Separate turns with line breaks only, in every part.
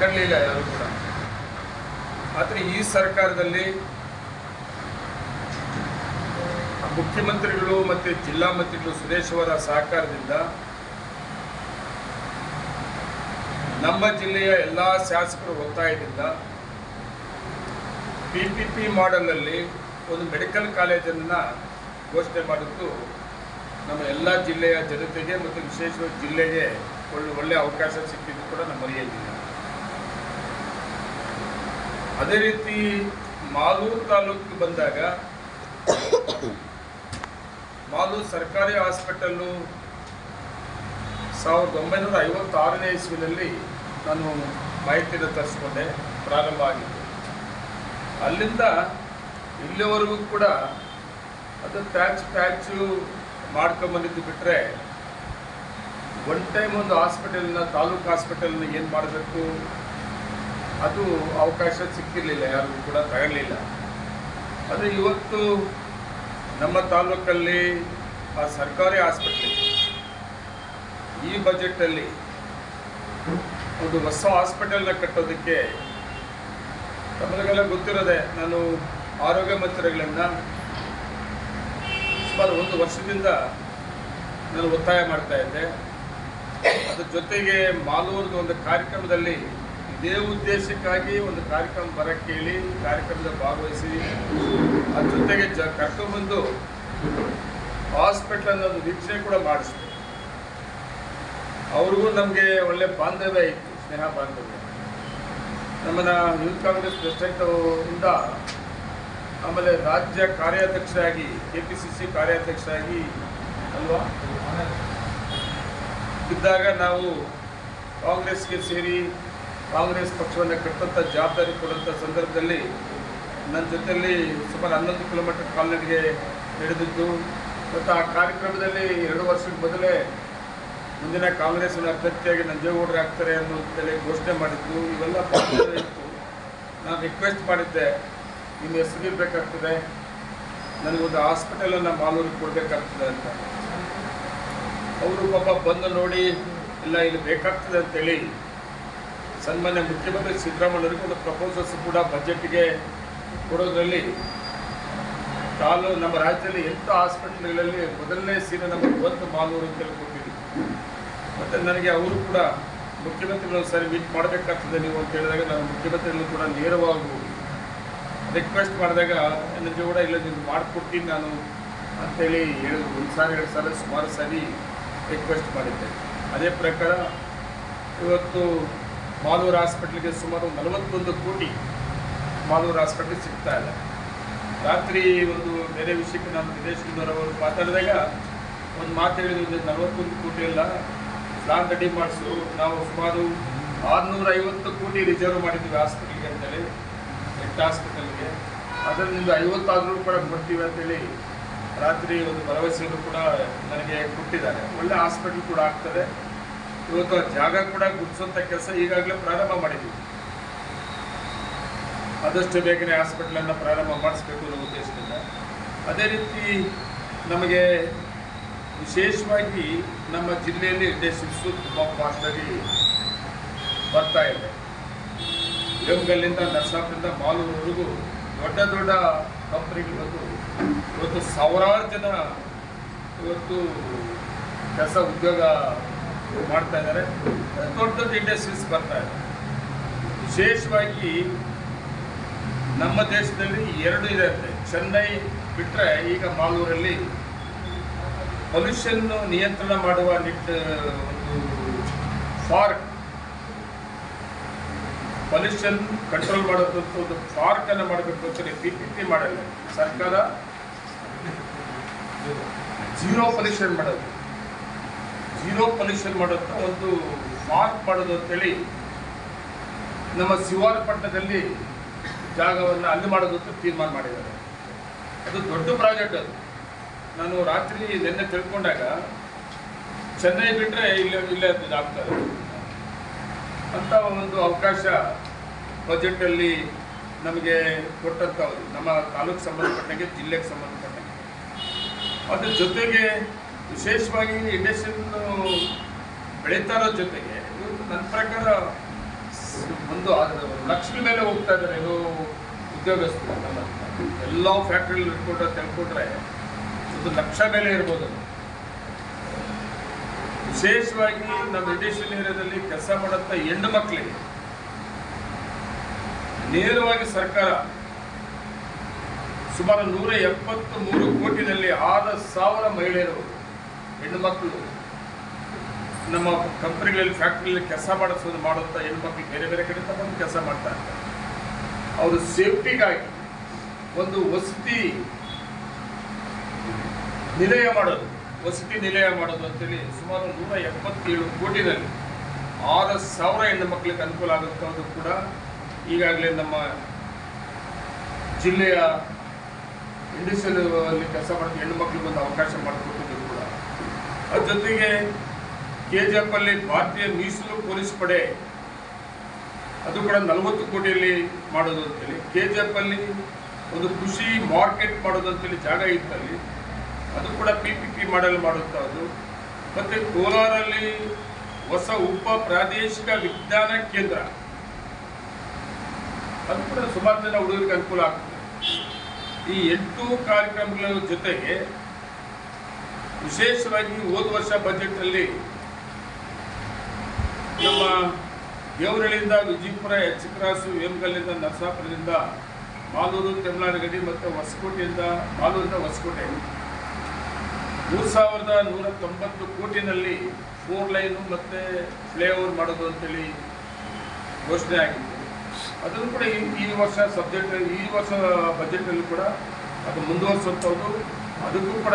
ತಗೊಳ್ಳಿಲ್ಲ ಯಾರು ಕೂಡ. ಆದರೆ ಈ ಸರ್ಕಾರದಲ್ಲಿ ಮುಖ್ಯಮಂತ್ರಿಗಳು ಮತ್ತು ಜಿಲ್ಲಾ ಮಂತ್ರಿಗಳು ಸುರೇಶ್ ಅವರ ಸಹಕಾರದಿಂದ ನಮ್ಮ ಜಿಲ್ಲೆಯ ಎಲ್ಲ ಶಾಸಕರ ಒತ್ತಾಯದಿಂದ ಪಿ ಪಿ ಪಿ ಮಾಡಲ್ನಲ್ಲಿ ಒಂದು ಮೆಡಿಕಲ್ ಕಾಲೇಜನ್ನು ಘೋಷಣೆ ಮಾಡಿದ್ದು ನಮ್ಮ ಎಲ್ಲ ಜಿಲ್ಲೆಯ ಜನತೆಗೆ ಮತ್ತು ವಿಶೇಷವಾಗಿ ಜಿಲ್ಲೆಗೆ ಒಳ್ಳೆ ಒಳ್ಳೆಯ ಅವಕಾಶ ಸಿಕ್ಕಿದ್ದು ಕೂಡ ನಮ್ಮ ಮರೆಯಲಿಲ್ಲ ಅದೇ ರೀತಿ ಮಾಲೂರು ತಾಲೂಕಿಗೆ ಬಂದಾಗ ಮಾಲೂರು ಸರ್ಕಾರಿ ಹಾಸ್ಪಿಟಲ್ಲು ಸಾವಿರದ ಒಂಬೈನೂರ ಐವತ್ತಾರನೇ ಇಸ್ವಿನಲ್ಲಿ ನಾನು ಮಾಹಿತಿಯನ್ನು ತರಿಸ್ಕೊಂಡೆ, ಪ್ರಾರಂಭ ಆಗಿತ್ತು. ಅಲ್ಲಿಂದ ಇಲ್ಲಿವರೆಗೂ ಕೂಡ ಅದು ಪ್ಯಾಚ್ ಪ್ಯಾಚು ಮಾಡ್ಕೊಂಬಂದಿದ್ದು ಬಿಟ್ಟರೆ ಒನ್ ಟೈಮ್ ಒಂದು ಹಾಸ್ಪಿಟಲ್ನ, ತಾಲೂಕು ಹಾಸ್ಪಿಟಲ್ನ ಏನು ಮಾಡಬೇಕು? ಅದು ಅವಕಾಶ ಸಿಕ್ಕಿರಲಿಲ್ಲ, ಯಾರಿಗೂ ಕೂಡ ತಗೊಳ್ಳಿಲ್ಲ ಆದರೆ ಇವತ್ತು ನಮ್ಮ ತಾಲೂಕಲ್ಲಿ ಆ ಸರ್ಕಾರಿ ಆಸ್ಪತ್ರೆ, ಈ ಬಜೆಟಲ್ಲಿ ಒಂದು ಹೊಸ ಹಾಸ್ಪಿಟಲ್ನ ಕಟ್ಟೋದಕ್ಕೆ ತಮಗೆಲ್ಲ ಗೊತ್ತಿರೋದೆ, ನಾನು ಆರೋಗ್ಯ ಮಂತ್ರಿಗಳಿಂದ ಸುಮಾರು ಒಂದು ವರ್ಷದಿಂದ ನಾನು ಒತ್ತಾಯ ಮಾಡ್ತಾ ಇದ್ದೆ. ಅದ್ರ ಜೊತೆಗೆ ಮಾಲೂರದ ಒಂದು ಕಾರ್ಯಕ್ರಮದಲ್ಲಿ ಇದೇ ಉದ್ದೇಶಕ್ಕಾಗಿ ಒಂದು ಕಾರ್ಯಕ್ರಮ ಬರಕ್ಕೆ ಹೇಳಿ ಕಾರ್ಯಕ್ರಮದ ಭಾಗವಹಿಸಿ ಅದ್ರ ಜೊತೆಗೆ ಜ ಕರ್ಕೊಂಡ್ಬಂದು ಹಾಸ್ಪಿಟ್ಲ್ ಅನ್ನೋದು ವೀಕ್ಷಣೆ ಕೂಡ ಮಾಡಿಸ್ತು ಅವ್ರಿಗೂ ನಮಗೆ ಒಳ್ಳೆ ಬಾಂಧವ್ಯ ಇತ್ತು, ಸ್ನೇಹ ಬಾಂಧವ್ಯ. ನಮ್ಮನ್ನ ಯೂತ್ ಕಾಂಗ್ರೆಸ್ ಪ್ರೆಸಿಡೆಂಟ್ ಇಂದ ಆಮೇಲೆ ರಾಜ್ಯ ಕಾರ್ಯಾಧ್ಯಕ್ಷರಾಗಿ ಕೆ ಪಿ ಸಿ ಸಿ ಕಾರ್ಯಾಧ್ಯಕ್ಷರಾಗಿ ಅಲ್ವಾ? ಇದ್ದಾಗ ನಾವು ಕಾಂಗ್ರೆಸ್ಗೆ ಸೇರಿ ಕಾಂಗ್ರೆಸ್ ಪಕ್ಷವನ್ನು ಕಟ್ಟುವಂಥ ಜವಾಬ್ದಾರಿ ಕೊಡುವಂಥ ಸಂದರ್ಭದಲ್ಲಿ ನನ್ನ ಜೊತೆಯಲ್ಲಿ ಸುಮಾರು ಹನ್ನೊಂದು ಕಿಲೋಮೀಟರ್ ಕಾಲ್ನಡಿಗೆ ನಡೆದಿದ್ದು, ಮತ್ತು ಆ ಕಾರ್ಯಕ್ರಮದಲ್ಲಿ ಎರಡು ವರ್ಷದ ಮೊದಲೇ ಮುಂದಿನ ಕಾಂಗ್ರೆಸ್ನ ಅಭ್ಯರ್ಥಿಯಾಗಿ ನಂಜೇಗೌಡರು ಆಗ್ತಾರೆ ಅನ್ನೋಂತೇಳಿ ಘೋಷಣೆ ಮಾಡಿದ್ದು. ಇವೆಲ್ಲ ಇತ್ತು. ನಾನು ರಿಕ್ವೆಸ್ಟ್ ಮಾಡಿದ್ದೆ, ನಿಮ್ಮ ಹೆಸರು ಬೇಕಾಗ್ತದೆ ನನಗೊಂದು ಹಾಸ್ಪಿಟಲನ್ನು ಮಾಲೂರಿಗೆ ಕೊಡಬೇಕಾಗ್ತದೆ ಅಂತ. ಅವರು ಪಾಪ ಬಂದು ನೋಡಿ, ಇಲ್ಲ, ಇಲ್ಲಿ ಬೇಕಾಗ್ತದೆ ಅಂತೇಳಿ ಸನ್ಮಾನ್ಯ ಮುಖ್ಯಮಂತ್ರಿ ಸಿದ್ದರಾಮಯ್ಯವರಿಗೆ ಒಂದು ಪ್ರಪೋಸಲ್ಸ್ ಕೂಡ ಬಜೆಟ್ಗೆ ಕೊಡೋದ್ರಲ್ಲಿ ತಾಲೂ ನಮ್ಮ ರಾಜ್ಯದಲ್ಲಿ ಎಂಥ ಹಾಸ್ಪಿಟಲ್ಗಳಲ್ಲಿ ಮೊದಲನೇ ಸೀರೆ ನಮಗೆ ಇವತ್ತು ಮಾಲೂರು ಅಂತೇಳಿ ಕೊಟ್ಟಿದ್ದೀವಿ ಮತ್ತು ನನಗೆ ಅವರು ಕೂಡ ಮುಖ್ಯಮಂತ್ರಿಗಳು ಸರಿ ಮೀಟ್ ಮಾಡಬೇಕಾಗ್ತದೆ ನೀವು ಅಂತ ಹೇಳಿದಾಗ ನಾನು ಮುಖ್ಯಮಂತ್ರಿಗಳು ಕೂಡ ನೇರವಾಗಿ ರಿಕ್ವೆಸ್ಟ್ ಮಾಡಿದಾಗ ನನಗೆ ಕೂಡ ಇಲ್ಲ ನೀವು ಮಾಡಿಕೊಡ್ತೀನಿ ನಾನು ಅಂಥೇಳಿ ಹೇಳಿ ಒಂದು ಸಾರಿ ಎರಡು ಸಾವಿರ ಸುಮಾರು ಸರಿ ರಿಕ್ವೆಸ್ಟ್ ಮಾಡಿದ್ದೆ. ಅದೇ ಪ್ರಕಾರ ಇವತ್ತು ಮಾಲೂರು ಹಾಸ್ಪಿಟ್ಲಿಗೆ ಸುಮಾರು ನಲವತ್ತೊಂದು ಕೋಟಿ ಮಾಲೂರು ಹಾಸ್ಪಿಟ್ಲಿಗೆ ಸಿಗ್ತಾ ಇಲ್ಲ ರಾತ್ರಿ ಒಂದು ಬೇರೆ ವಿಷಯಕ್ಕೆ ನಾನು ವಿದೇಶದವರವರು ಮಾತಾಡಿದಾಗ ಒಂದು ಮಾತು ಹೇಳಿದ್ರು ನಲವತ್ತೊಂದು ಕೋಟಿ ಎಲ್ಲ ಪ್ಲಾನ್ ರೆಡಿ ಮಾಡಿಸು. ನಾವು ಸುಮಾರು ಆರುನೂರ ಐವತ್ತು ಕೋಟಿ ರಿಸರ್ವ್ ಮಾಡಿದ್ದೀವಿ ಹಾಸ್ಪಿಟ್ಲಿಗೆ ಅಂತೇಳಿ, ಹೆಡ್ ಹಾಸ್ಪಿಟಲ್ಗೆ. ಅದರಿಂದ ಐವತ್ತಾದರೂ ಕೂಡ ಬರ್ತೀವಿ ಅಂತೇಳಿ ರಾತ್ರಿ ಒಂದು ಭರವಸೆಯನ್ನು ಕೂಡ ನನಗೆ ಕೊಟ್ಟಿದ್ದಾರೆ. ಒಳ್ಳೆ ಹಾಸ್ಪಿಟಲ್ ಕೂಡ ಆಗ್ತದೆ. ಇವತ್ತು ಜಾಗ ಕೂಡ ಗುಡಿಸುವಂಥ ಕೆಲಸ ಈಗಾಗಲೇ ಪ್ರಾರಂಭ ಮಾಡಿದ್ದೀವಿ. ಆದಷ್ಟು ಬೇಗನೆ ಹಾಸ್ಪಿಟ್ಲನ್ನು ಪ್ರಾರಂಭ ಮಾಡಿಸ್ಬೇಕು ಅನ್ನೋ ಉದ್ದೇಶದಿಂದ. ಅದೇ ರೀತಿ ನಮಗೆ ವಿಶೇಷವಾಗಿ ನಮ್ಮ ಜಿಲ್ಲೆಯಲ್ಲಿ ಉದ್ದೇಶಿಸು ತುಂಬ ಫಾಸ್ಟಾಗಿ ಬರ್ತಾ ಇದೆ. ಯೋಗಲ್ಲಿಂದ ನರ್ಸಾಪುರದಿಂದ ಮಾಲೂರವರೆಗೂ ದೊಡ್ಡ ದೊಡ್ಡ ಕಂಪ್ನಿಗಳು ಬಂದು ಇವತ್ತು ಸಾವಿರಾರು ಜನ ಇವತ್ತು ಕೆಲಸ ಉದ್ಯೋಗ ಮಾಡ್ತಾ ಇದ್ದಾರೆ. ದೊಡ್ಡ ದೊಡ್ಡ ಇಂಡಸ್ಟ್ರೀಸ್ ಬರ್ತಾ ಇದೆ. ವಿಶೇಷವಾಗಿ ನಮ್ಮ ದೇಶದಲ್ಲಿ ಎರಡು ಇದೆ ಅಂತೆ. ಚೆನ್ನೈ ಬಿಟ್ಟರೆ ಈಗ ಮಾಲೂರಲ್ಲಿ ಪೊಲ್ಯೂಷನ್ ನಿಯಂತ್ರಣ ಮಾಡುವ ನಿಟ್ಟ ಒಂದು ಫಾರ್ಕ್. ಪೊಲ್ಯೂಷನ್ ಕಂಟ್ರೋಲ್ ಮಾಡೋದಂತ ಒಂದು ಫಾರ್ಕನ್ನು ಮಾಡಬೇಕು ಅಂತಲೇ ಪಿ ಪಿ ಪಿ ಮಾಡಲ್ಲ. ಸರ್ಕಾರ ಜೀರೋ ಪೊಲ್ಯೂಷನ್ ಮಾಡೋದು. ಜೀರೋ ಪೊಲ್ಯೂಷನ್ ಮಾಡೋದು ಒಂದು ಮಾರ್ಕ್ ಮಾಡೋದು ಅಂತೇಳಿ ನಮ್ಮ ಶಿವಾರ ಪಟ್ಟಣದಲ್ಲಿ ಜಾಗವನ್ನು ಅಲ್ಲಿ ಅಂತ ತೀರ್ಮಾನ ಮಾಡಿದ್ದಾರೆ. ಅದು ದೊಡ್ಡ ಪ್ರಾಜೆಕ್ಟ್ ಅದು. ನಾನು ರಾತ್ರಿ ನಿನ್ನೆ ತಿಳ್ಕೊಂಡಾಗ ಚೆನ್ನೈ ಬಿಟ್ಟರೆ ಇಲ್ಲೇ ಇಲ್ಲೇ ಅದು ಆಗ್ತದೆ ಅಂತ ಒಂದು ಅವಕಾಶ ಬಜೆಟಲ್ಲಿ ನಮಗೆ ಕೊಟ್ಟಂಥವ್ರು ನಮ್ಮ ತಾಲೂಕು ಸಂಬಂಧಪಟ್ಟಂಗೆ, ಜಿಲ್ಲೆಗೆ ಸಂಬಂಧಪಟ್ಟಂಗೆ. ಅದ್ರ ಜೊತೆಗೆ ವಿಶೇಷವಾಗಿ ಇಂಡಸ್ಟ್ರಿಯನ್ನು ಬೆಳೀತಾ ಇರೋ ಜೊತೆಗೆ ನನ್ನ ಪ್ರಕಾರ ಒಂದು ಲಕ್ಷ್ಮಿ ಮೇಲೆ ಹೋಗ್ತಾ ಇದ್ದಾರೆ ಇದು ಉದ್ಯೋಗಸ್ಥರು ನಮ್ಮ ಎಲ್ಲ ಫ್ಯಾಕ್ಟ್ರಿಲಿ ಇಟ್ಕೊಂಡ್ರೆ ತೆಗೆದುಕೊಂಡ್ರೆ ಒಂದು ಲಕ್ಷ ಮೇಲೆ ಇರ್ಬೋದು ವಿಶೇಷವಾಗಿ ನಮ್ಮ ಇಂಡಸ್ಟ್ರಿಯಲ್ ಏರಿಯಾದಲ್ಲಿ ಕೆಲಸ ಮಾಡುತ್ತ ಹೆಣ್ಣು ಮಕ್ಕಳಿಗೆ ನೇರವಾಗಿ ಸರ್ಕಾರ ಸುಮಾರು ನೂರ ಎಪ್ಪತ್ತು ಮೂರು ಕೋಟಿನಲ್ಲಿ ಆರು ಸಾವಿರ ಮಹಿಳೆಯರು ಹೆಣ್ಣು ಮಕ್ಕಳು ನಮ್ಮ ಕಂಪನಿಗಳಲ್ಲಿ ಫ್ಯಾಕ್ಟ್ರಿಗಳಲ್ಲಿ ಕೆಲಸ ಮಾಡಿಸೋದು ಮಾಡುತ್ತಾ ಹೆಣ್ಮಕ್ಳು ಬೇರೆ ಬೇರೆ ಕಡೆ ತಗೊಂಡು ಕೆಲಸ ಮಾಡ್ತಾ ಅವರು ಸೇಫ್ಟಿಗಾಗಿ ಒಂದು ವಸತಿ ನಿಲಯ ಮಾಡೋದು, ವಸತಿ ನಿಲಯ ಮಾಡೋದು ಅಂತೇಳಿ ಸುಮಾರು ನೂರ ಎಪ್ಪತ್ತೇಳು ಕೋಟಿನಲ್ಲಿ ಆರು ಸಾವಿರ ಹೆಣ್ಣು ಮಕ್ಕಳಿಗೆ ಅನುಕೂಲ ಆಗುತ್ತೆ ಅದು ಕೂಡ ಈಗಾಗಲೇ ನಮ್ಮ ಜಿಲ್ಲೆಯ ಇಂಡಸ್ಟ್ರಿಯಲ್ ಅಲ್ಲಿ ಕೆಲಸ ಮಾಡೋದು ಹೆಣ್ಣು ಮಕ್ಕಳಿಗೆ ಒಂದು ಅವಕಾಶ ಅದ್ರ ಜೊತೆಗೆ ಕೆ ಅಲ್ಲಿ ಭಾರತೀಯ ಮೀಸಲು ಪೊಲೀಸ್ ಪಡೆ ಅದು ಕೂಡ ನಲವತ್ತು ಕೋಟಿಯಲ್ಲಿ ಮಾಡೋದು ಅಂತೇಳಿ ಕೆ ಜಿ ಎಫ್ ಅಲ್ಲಿ ಒಂದು ಕೃಷಿ ಮಾರ್ಕೆಟ್ ಮಾಡೋದು ಅಂತೇಳಿ ಜಾಗ ಇತ್ತಲ್ಲಿ. ಅದು ಕೂಡ ಪಿ ಪಿ ಪಿ ಮಾಡಲ್ ಮಾಡುತ್ತಾ ಅದು. ಮತ್ತೆ ಕೋಲಾರಲ್ಲಿ ಹೊಸ ಉಪ ಪ್ರಾದೇಶಿಕ ವಿಜ್ಞಾನ ಕೇಂದ್ರ. ಅದು ಕೂಡ ಸುಮಾರು ಜನ ಹುಡುಗರಿಗೆ ಅನುಕೂಲ ಆಗ್ತದೆ. ಈ ಎಂಟು ಕಾರ್ಯಕ್ರಮಗಳ ಜೊತೆಗೆ ವಿಶೇಷವಾಗಿ ಹೋದ ವರ್ಷ ಬಜೆಟ್ನಲ್ಲಿ ನಮ್ಮ ದೇವರಳಿಯಿಂದ ವಿಜಯಪುರ ಎಚ್ ಕ್ರಾಸು ವೇಮಗಲ್ಲಿಂದ ನರಸಾಪುರದಿಂದ ಮಾಲೂರು ತಮಿಳುನಾಡುಗಡಿ ಮತ್ತು ಹೊಸಕೋಟೆಯಿಂದ ಮಾಲೂರಿಂದ ಹೊಸಕೋಟೆ. ಮೂರು ಸಾವಿರದ ನೂರ ತೊಂಬತ್ತು ಕೋಟಿನಲ್ಲಿ ಫೋರ್ ಲೈನು ಮತ್ತು ಫ್ಲೈಓವರ್ ಮಾಡೋದು ಅಂತೇಳಿ ಘೋಷಣೆ ಆಗಿತ್ತು. ಅದನ್ನು ಕೂಡ ಈ ಈ ವರ್ಷ ಸಬ್ಜೆಕ್ಟ್ ಈ ವರ್ಷ ಬಜೆಟಲ್ಲಿ ಕೂಡ ಅದು ಮುಂದುವರಿಸುವಂಥದ್ದು. ಅದಕ್ಕೂ ಕೂಡ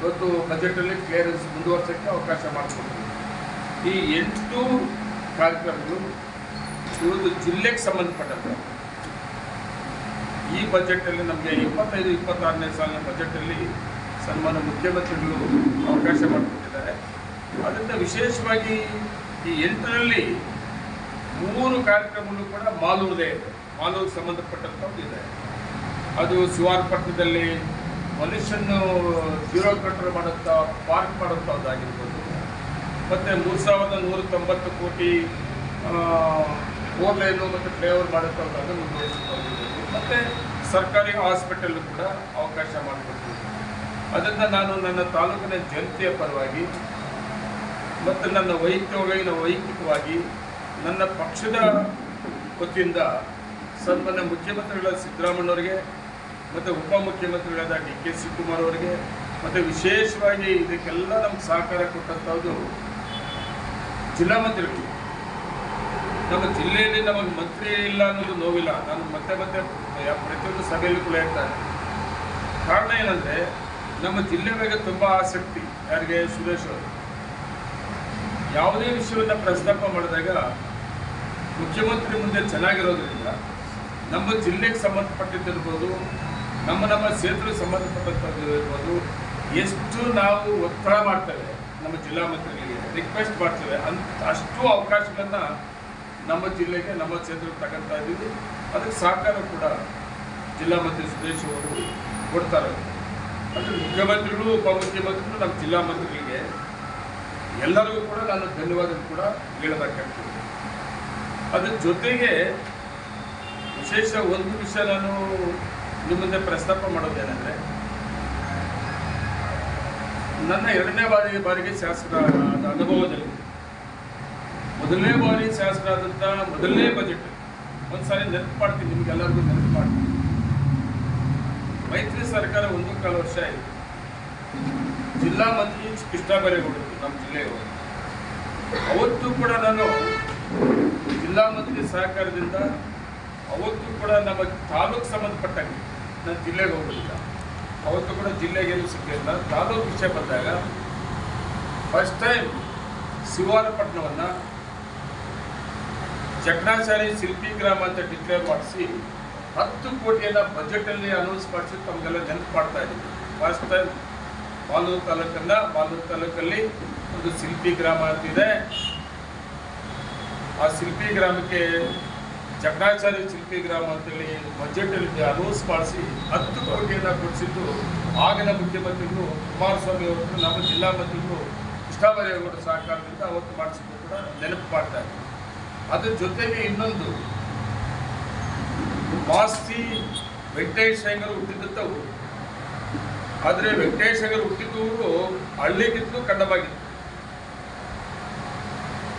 ಇವತ್ತು ಬಜೆಟಲ್ಲಿ ಕ್ಲಿಯರೆನ್ಸ್ ಮುಂದುವರ್ಸೋಕ್ಕೆ ಅವಕಾಶ ಮಾಡಿಕೊಡ್ತೀವಿ. ಈ ಎಂಟು ಕಾರ್ಯಕ್ರಮಗಳು ಇವತ್ತು ಜಿಲ್ಲೆಗೆ ಸಂಬಂಧಪಟ್ಟಂತೆ. ಈ ಬಜೆಟಲ್ಲಿ ನಮಗೆ ಇಪ್ಪತ್ತೈದು, ಇಪ್ಪತ್ತಾರನೇ ಸಾಲಿನ ಬಜೆಟಲ್ಲಿ ಸನ್ಮಾನ ಮುಖ್ಯಮಂತ್ರಿಗಳು ಅವಕಾಶ ಮಾಡಿಕೊಟ್ಟಿದ್ದಾರೆ. ಅದರಿಂದ ವಿಶೇಷವಾಗಿ ಈ ಎಂಟರಲ್ಲಿ ಮೂರು ಕಾರ್ಯಕ್ರಮಗಳು ಕೂಡ ಮಾಲೂರದೇ ಇದೆ ಮಾಲೂರಿಗೆ ಸಂಬಂಧಪಟ್ಟಂಥದ್ದು ಇದೆ ಅದು ಶಿವಾರಪಟ್ಟಣದಲ್ಲಿ ಮನುಷ್ಯನ್ನು ಜೀರೋ ಕಂಟ್ರೋಲ್ ಮಾಡುತ್ತ ಪಾರ್ಕ್ ಮಾಡುವಂಥದ್ದಾಗಿರ್ಬೋದು ಮತ್ತು ಮೂರು ಸಾವಿರದ ನೂರ ತೊಂಬತ್ತು ಕೋಟಿ ಫೋರ್ ಲೈನು ಮತ್ತು ಫ್ಲೇವರ್ ಮಾಡುವಂಥದ್ದು ಮುಂದುವರಿಸಿಕೊಂಡಿರ್ಬೋದು ಮತ್ತು ಸರ್ಕಾರಿ ಹಾಸ್ಪಿಟಲ್ ಕೂಡ ಅವಕಾಶ ಮಾಡಿಕೊಡ್ತೀವಿ ಅದರಿಂದ ನಾನು ನನ್ನ ತಾಲೂಕಿನ ಜನತೆಯ ಪರವಾಗಿ ಮತ್ತು ನನ್ನ ವೈಯಕ್ತಿಕವಾಗಿ ವೈಯಕ್ತಿಕವಾಗಿ ನನ್ನ ಪಕ್ಷದ ವತಿಯಿಂದ ಸನ್ಮಾನ್ಯ ಮುಖ್ಯಮಂತ್ರಿಗಳ ಸಿದ್ದರಾಮಣ್ಣವರಿಗೆ ಮತ್ತು ಉಪಮುಖ್ಯಮಂತ್ರಿಗಳಾದ ಡಿ ಕೆ ಶಿವಕುಮಾರ್ ಅವರಿಗೆ, ಮತ್ತು ವಿಶೇಷವಾಗಿ ಇದಕ್ಕೆಲ್ಲ ನಮ್ಗೆ ಸಹಕಾರ ಕೊಟ್ಟಂಥದ್ದು ಜಿಲ್ಲಾ ಮಂತ್ರಿಗಳು. ನಮ್ಮ ಜಿಲ್ಲೆಯಲ್ಲಿ ನಮಗೆ ಮಂತ್ರಿ ಇಲ್ಲ ಅನ್ನೋದು ನೋವಿಲ್ಲ. ನಾನು ಮತ್ತೆ ಮತ್ತೆ ಪ್ರತಿಯೊಂದು ಸಭೆಯಲ್ಲೂ ಕೂಡ ಹೇಳ್ತಾರೆ ಕಾರಣ ಏನಂದರೆ, ನಮ್ಮ ಜಿಲ್ಲೆ ಬಗ್ಗೆ ತುಂಬ ಆಸಕ್ತಿ, ಯಾರಿಗೆ? ಸುರೇಶ್ ಅವರು. ಯಾವುದೇ ವಿಷಯವನ್ನು ಪ್ರಸ್ತಾಪ ಮಾಡಿದಾಗ ಮುಖ್ಯಮಂತ್ರಿ ಮುಂದೆ ಚೆನ್ನಾಗಿರೋದ್ರಿಂದ, ನಮ್ಮ ಜಿಲ್ಲೆಗೆ ಸಂಬಂಧಪಟ್ಟಿದ್ದಿರ್ಬೋದು ನಮ್ಮ ನಮ್ಮ ಕ್ಷೇತ್ರಕ್ಕೆ ಸಂಬಂಧಪಟ್ಟಂಥದ್ದು ಎಷ್ಟು ನಾವು ಒತ್ತಡ ಮಾಡ್ತೇವೆ ನಮ್ಮ ಜಿಲ್ಲಾ ಮಂತ್ರಿಗಳಿಗೆ ರಿಕ್ವೆಸ್ಟ್ ಮಾಡ್ತೇವೆ. ಅಂತ ಅಷ್ಟು ಅವಕಾಶಗಳನ್ನು ನಮ್ಮ ಜಿಲ್ಲೆಗೆ, ನಮ್ಮ ಕ್ಷೇತ್ರಕ್ಕೆ ತಗೊಳ್ತಾ ಇದ್ದೀವಿ. ಅದಕ್ಕೆ ಸಹಕಾರ ಕೂಡ ಜಿಲ್ಲಾ ಮಂತ್ರಿ ಸುರೇಶ್ ಅವರು ಕೊಡ್ತಾರೆ. ಅದು ಮುಖ್ಯಮಂತ್ರಿಗಳು ಉಪಮುಖ್ಯಮಂತ್ರಿಗಳು ನಮ್ಮ ಜಿಲ್ಲಾ ಮಂತ್ರಿಗಳಿಗೆ ಎಲ್ಲರಿಗೂ ಕೂಡ ನಾನು ಧನ್ಯವಾದ ಕೂಡ ಹೇಳಬೇಕಾಗ್ತದೆ. ಅದ್ರ ಜೊತೆಗೆ ವಿಶೇಷ ಒಂದು ವಿಷಯ ನಾನು ನಿಮ್ಮ ಮುಂದೆ ಪ್ರಸ್ತಾಪ ಮಾಡೋದೇನೆಂದರೆ, ನನ್ನ ಎರಡನೇ ಬಾರಿ ಬಾರಿಗೆ ಶಾಸಕ ಅನುಭವದಲ್ಲಿ, ಮೊದಲನೇ ಬಾರಿ ಶಾಸಕರಾದಂಥ ಮೊದಲನೇ ಬಜೆಟ್ ಒಂದ್ಸಾರಿ ನೆನಪು ಮಾಡ್ತೀನಿ, ನಿಮ್ಗೆಲ್ಲರಿಗೂ ನೆನಪು ಮಾಡ್ತೀನಿ. ಮೈತ್ರಿ ಸರ್ಕಾರ ಒಂದು ಕಾಲ ವರ್ಷ ಆಯಿತು. ಜಿಲ್ಲಾ ಮಂತ್ರಿ ಕೃಷ್ಣ ಬೈರೇಗೌಡರು ನಮ್ಮ ಜಿಲ್ಲೆಯವರು. ಅವತ್ತು ಕೂಡ ನಾನು ಜಿಲ್ಲಾ ಮಂತ್ರಿ ಸಹಕಾರದಿಂದ ಅವತ್ತು ಕೂಡ ನಮ್ಮ ತಾಲೂಕು ಸಂಬಂಧಪಟ್ಟಂಗೆ ನಾನು ಜಿಲ್ಲೆಗೆ ಹೋಗಲಿಲ್ಲ ಅವತ್ತು ಕೂಡ ಜಿಲ್ಲೆಗೆ ಏನು ಸಿಕ್ಕಿಲ್ಲ ತಾಲೂಕು ವಿಷಯ ಬಂದಾಗ ಫಸ್ಟ್ ಟೈಮ್ ಶಿವಾರಪಟ್ಟಣವನ್ನು ಜಗ್ನಾಚಾರಿ ಶಿಲ್ಪಿ ಗ್ರಾಮ ಅಂತ ಡಿಕ್ಲೇರ್ ಮಾಡಿಸಿ ಹತ್ತು ಕೋಟಿಯನ್ನು ಬಜೆಟಲ್ಲಿ ಅನೌನ್ಸ್ ಮಾಡಿಸಿ ತಮಗೆಲ್ಲ ನೆನಪು ಮಾಡ್ತಾ ಇದ್ದೀವಿ ಫಸ್ಟ್ ಟೈಮ್ ಬಾಲೂರು ತಾಲೂಕನ್ನ ಬಾಲೂರು ತಾಲೂಕಲ್ಲಿ ಒಂದು ಶಿಲ್ಪಿ ಗ್ರಾಮ ಅಂತಿದೆ. ಆ ಶಿಲ್ಪಿ ಗ್ರಾಮಕ್ಕೆ ಜಗನಾಚಾರಿ ಶಿಲ್ಪಿ ಗ್ರಾಮ ಅಂತೇಳಿ ಬಜೆಟಲ್ಲಿ ಅನೌನ್ಸ್ ಮಾಡಿಸಿ ಹತ್ತು ಕೋಟಿಯನ್ನು ಕೊಡಿಸಿದ್ದು ಆಗಿನ ಮುಖ್ಯಮಂತ್ರಿಗಳು ಕುಮಾರಸ್ವಾಮಿ ಅವರು ನಮ್ಮ ಜಿಲ್ಲಾ ಮಂತ್ರಿಗಳು ಕೃಷ್ಣಬೈರೇಗೌಡ ಸಹಕಾರದಿಂದ ಅವತ್ತು ಮಾಡಿಸಿದ್ದು ಕೂಡ ನೆನಪು ಮಾಡ್ತಾ ಇದ್ದೀವಿ ಅದ್ರ ಜೊತೆಗೆ ಇನ್ನೊಂದು, ಮಾಸ್ತಿ ವೆಂಕಟೇಶ್ ಹೆಂಗರು ಹುಟ್ಟಿದಂಥ ಊರು ಆದರೆ ವೆಂಕಟೇಶ್ ಹೆಂಗರು ಹುಟ್ಟಿದ್ದವರು ಹಳ್ಳಿಗಿಂತಲೂ ಕನ್ನಡವಾಗಿತ್ತು.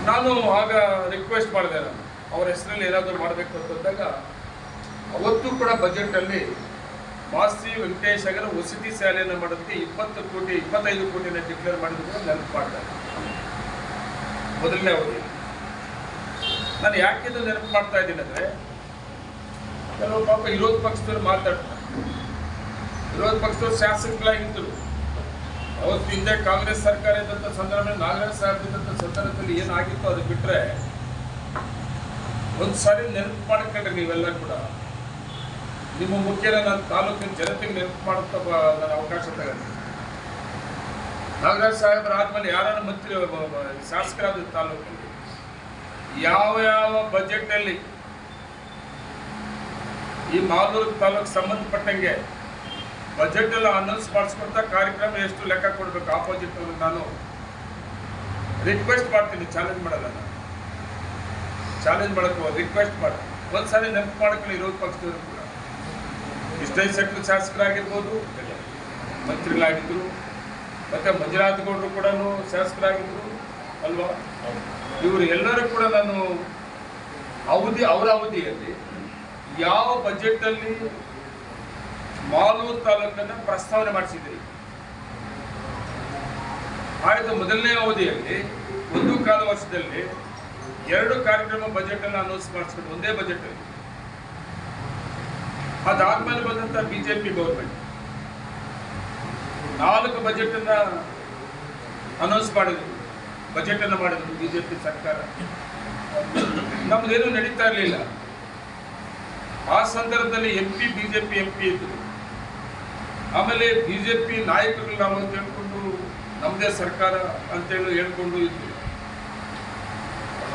ನಾನು ಆಗ ರಿಕ್ವೆಸ್ಟ್ ಮಾಡಿದೆ ನಾನು. ಅವ್ರ ಹೆಸರಲ್ಲಿ ಏನಾದರೂ ಮಾಡಬೇಕು ಅಂತ ಅಂದಾಗ, ಅವತ್ತು ಕೂಡ ಬಜೆಟಲ್ಲಿ ಮಾಸ್ತಿ ವೆಂಕಟೇಶ್ ಅಗರ್ ವಸತಿ ಶಾಲೆಯನ್ನು ಮಾಡೋದಕ್ಕೆ ಇಪ್ಪತ್ತು ಕೋಟಿ, ಇಪ್ಪತ್ತೈದು ಕೋಟಿನ ಡಿಕ್ಲೇರ್ ಮಾಡಿದ್ರು ಕೂಡ ನೆನಪು ಮಾಡ್ತಾರೆ ಮೊದಲನೇ ಅವಧಿ. ನಾನು ಯಾಕೆ ಇದು ನೆನಪು ಮಾಡ್ತಾ ಇದ್ದೀನಿ ಅಂದರೆ, ಕೆಲವು ಪಾಪ ವಿರೋಧ ಪಕ್ಷದವ್ರು ಮಾತಾಡ್ತಾರೆ. ವಿರೋಧ ಪಕ್ಷದವ್ರು ಶಾಸಕರಾಗಿದ್ದರು ಅವತ್ತು ಹಿಂದೆ ಕಾಂಗ್ರೆಸ್ ಸರ್ಕಾರ ಇದ್ದಂಥ ಸಂದರ್ಭದಲ್ಲಿ ನಾಗರಾಜ್ ಸಾಹೇಬ್ ಇದ್ದಂಥ ಸಂದರ್ಭದಲ್ಲಿ ಏನಾಗಿತ್ತು ಅದು ಬಿಟ್ಟರೆ ಒಂದು ಸಾರಿ ನೆನಪು ಮಾಡ್ಕೊಂಡ್ರಿ ನೀವೆಲ್ಲ ಕೂಡ. ನಿಮ್ಮ ಮುಖ್ಯನ ನನ್ನ ತಾಲೂಕಿನ ಜನತೆಗೆ ನೆನಪು ಮಾಡುತ್ತಾ ಬ- ನಾನು ಅವಕಾಶ ತಗೊಂಡೆ. ನಾಗರಾಜ್ ಸಾಹೇಬ್ರ ಆದ್ಮೇಲೆ ಯಾರನ್ನ ಮಂತ್ರಿ ಶಾಸಕರಾದ ತಾಲೂಕಲ್ಲಿ ಯಾವ ಯಾವ ಬಜೆಟ್ನಲ್ಲಿ ಈ ಮಾಲೂರು ತಾಲೂಕು ಸಂಬಂಧಪಟ್ಟಂಗೆ ಬಜೆಟ್ ಎಲ್ಲ ಅನೌನ್ಸ್ ಮಾಡಿಸ್ಕೊಂತ ಕಾರ್ಯಕ್ರಮ ಎಷ್ಟು ಲೆಕ್ಕ ಕೊಡ್ಬೇಕು ಆಪೋಸಿಟ್ ನಾನು ರಿಕ್ವೆಸ್ಟ್ ಮಾಡ್ತೀನಿ ಚಾಲೆಂಜ್ ಮಾಡಲ್ಲ ನಾನು. ಚಾಲೆಂಜ್ ಮಾಡಕ್ಕೆ ರಿಕ್ವೆಸ್ಟ್ ಮಾಡಿ. ಒಂದ್ಸಲ ನೆನಪು ಮಾಡ್ಕೊಳ್ಳಿ ವಿರೋಧ ಪಕ್ಷದವರು ಕೂಡ. ಇಷ್ಟೇ ಸೆಟ್ಲ್ ಶಾಸಕರಾಗಿರ್ಬೋದು, ಮಂತ್ರಿಗಳಾಗಿದ್ರು, ಮತ್ತೆ ಮಂಜುನಾಥಗೌಡರು ಕೂಡ ಶಾಸಕರಾಗಿದ್ರು, ಅಲ್ವಾ? ಇವರು ಎಲ್ಲರೂ ಕೂಡ ನಾನು ಅವಧಿ, ಅವರ ಅವಧಿಯಲ್ಲಿ ಯಾವ ಬಜೆಟಲ್ಲಿ ಮಾಲೂರು ತಾಲೂಕನ್ನು ಪ್ರಸ್ತಾವನೆ ಮಾಡಿಸಿದ್ರಿ ಆಯ್ತು, ಮೊದಲನೇ ಅವಧಿಯಲ್ಲಿ, ಒಂದು ಕಾಲ ವರ್ಷದಲ್ಲಿ ಎರಡು ಕಾರ್ಯಕ್ರಮ ಬಜೆಟ್ ಅನ್ನು ಅನೌನ್ಸ್ ಮಾಡಿಸ್ಕೊಂಡು ಒಂದೇ ಬಜೆಟ್ ಅದಾದ್ಮೇಲೆ ಬಂದಂತ ಬಿಜೆಪಿ ಗೌರ್ಮೆಂಟ್ ನಾಲ್ಕು ಬಜೆಟ್ ಅನ್ನ ಅನೌನ್ಸ್ ಮಾಡಿದ್ರು. ಬಜೆಟ್ ಅನ್ನ ಮಾಡಿದ್ರು ಬಿಜೆಪಿ ಸರ್ಕಾರ. ನಮ್ದೇನು ನಡೀತಾ ಇರಲಿಲ್ಲ. ಆ ಸಂದರ್ಭದಲ್ಲಿ M P BJP M P ಇದ್ರು. ಆಮೇಲೆ ಬಿಜೆಪಿ ನಾಯಕರು ನಾವು ಅಂತ ಹೇಳ್ಕೊಂಡು ನಮ್ಮದೇ ಸರ್ಕಾರ ಅಂತೇಳಿ ಹೇಳ್ಕೊಂಡು ಇದ್ರು.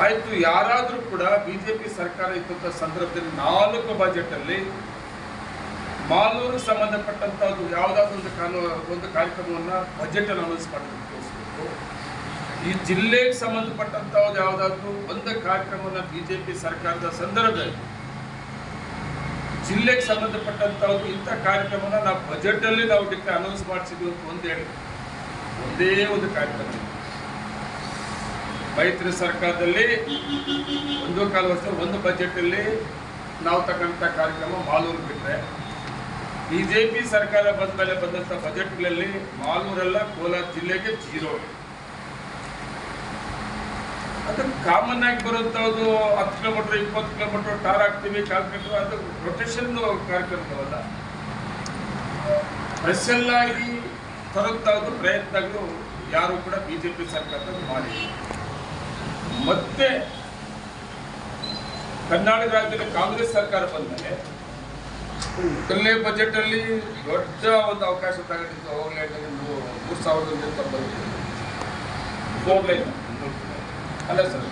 ಆಯ್ತು, ಯಾರಾದರೂ ಕೂಡ ಬಿಜೆಪಿ ಸರ್ಕಾರ ಇದ್ದಂಥ ಸಂದರ್ಭದಲ್ಲಿ ನಾಲ್ಕು ಬಜೆಟ್ ಅಲ್ಲಿ ಮಾಲೂರು ಸಂಬಂಧಪಟ್ಟಂತ ಯಾವುದಾದ್ರೂ ಒಂದು ಕಾನೂ ಒಂದು ಕಾರ್ಯಕ್ರಮವನ್ನ ಬಜೆಟ್ ಅನ್ನು ಅನೌನ್ಸ್ ತೋರಿಸ್ಬೇಕು ಈ ಜಿಲ್ಲೆಗೆ ಸಂಬಂಧಪಟ್ಟಂತ ಯಾವುದಾದ್ರೂ ಒಂದು ಕಾರ್ಯಕ್ರಮವನ್ನ ಬಿಜೆಪಿ ಸರ್ಕಾರದ ಸಂದರ್ಭದಲ್ಲಿ ಜಿಲ್ಲೆಗೆ ಸಂಬಂಧಪಟ್ಟಂತ ಇಂಥ ಕಾರ್ಯಕ್ರಮನ ನಾವು ಬಜೆಟ್ ಅಲ್ಲಿ ನಾವು ಡಿಕ್ ಅನೌನ್ಸ್ ಮಾಡಿಸಿದ್ವಿ ಅಂತ ಒಂದು ಹೇಳಿ ಒಂದೇ ಒಂದು ಕಾರ್ಯಕ್ರಮ. ಮೈತ್ರಿ ಸರ್ಕಾರದಲ್ಲಿ ಒಂದು ಕಾಲ ವರ್ಷ ಒಂದು ಬಜೆಟ್ ಅಲ್ಲಿ ನಾವು ತಕ್ಕಂಥ ಕಾರ್ಯಕ್ರಮ ಮಾಲೂರು ಜೆ ಬಿಜೆಪಿ ಸರ್ಕಾರ ಬಂದ ಮೇಲೆ ಬಂದಂತ ಬಜೆಟ್ಗಳಲ್ಲಿ ಮಾಲೂರೆಲ್ಲ ಕೋಲಾರ ಜಿಲ್ಲೆಗೆ ಜೀರೋ ಅದು ಕಾಮನ್ ಆಗಿ ಬರುವಂಥದ್ದು ಹತ್ತು ಕಿಲೋಮೀಟರ್ ಇಪ್ಪತ್ತು ಕಿಲೋಮೀಟರ್ ಟಾರ್ ಹಾಕ್ತೀವಿ ಕಾಲ್ಕಟ್ಟು ಅದು ರೊಟೇಷನ್ ಕಾರ್ಯಕ್ರಮವಲ್ಲ ಸ್ಪೆಷಲ್ ತರುತ್ತ ಒಂದು ಪ್ರಯತ್ನಗಳು ಯಾರು ಕೂಡ ಬಿಜೆಪಿ ಸರ್ಕಾರದಲ್ಲಿ ಮಾಡಿ ಮತ್ತೆ ಕರ್ನಾಟಕ ರಾಜ್ಯದಲ್ಲಿ ಕಾಂಗ್ರೆಸ್ ಸರ್ಕಾರ ಬಂದಮೇಲೆ ಮೊದಲನೇ ಬಜೆಟ್ ಅಲ್ಲಿ ದೊಡ್ಡ ಒಂದು ಅವಕಾಶ ತಗೊಂಡಿದ್ದು ಅವಾಗಲೇ ಮೂರು ಸಾವಿರದ ತೊಂಬತ್ತು. ಅಲ್ಲ ಸರ್.